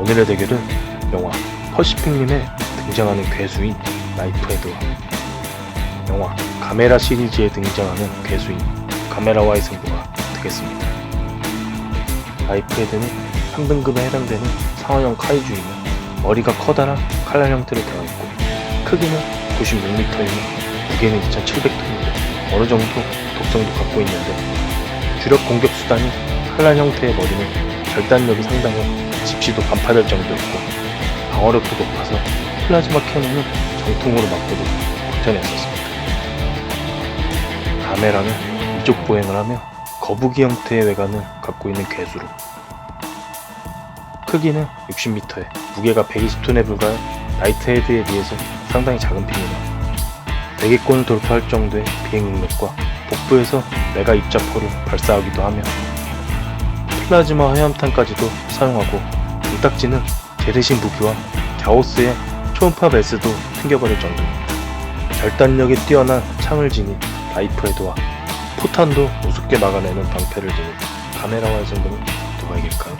오늘의 대결은 영화 퍼시픽님에 등장하는 괴수인 나이프 헤드와 영화 카메라 시리즈에 등장하는 괴수인 카메라와의 승부가 되겠습니다. 나이프 헤드는 3등급에 해당되는 상어형 카이주이며 머리가 커다란 칼날 형태로 되어 있고 크기는 96m이며 무게는 2700톤이고 어느 정도 독성도 갖고 있는데 주력 공격 수단이 칼날 형태의 머리는 절단력이 상당해 집시도 반파될 정도였고 방어력도 높아서 플라즈마 캐논은 정통으로 맞고도 버텨냈었습니다. 가메라는 이족 보행을 하며 거북이 형태의 외관을 갖고 있는 괴수로 크기는 60m에 무게가 120톤에 불과해 나이트 헤드에 비해서 상당히 작은 편이다. 4개권을 돌파할 정도의 비행 능력과 복부에서 메가 입자포를 발사하기도 하며 플라즈마 화염탄까지도 사용하고 등딱지는 제대신 무기와 갸오스의 초음파 베스도 튕겨버릴 정도입니다. 절단력이 뛰어난 창을 지닌 라이프 헤드와 포탄도 우습게 막아내는 방패를 지닌 카메라와의 승부는 누가 이길까요?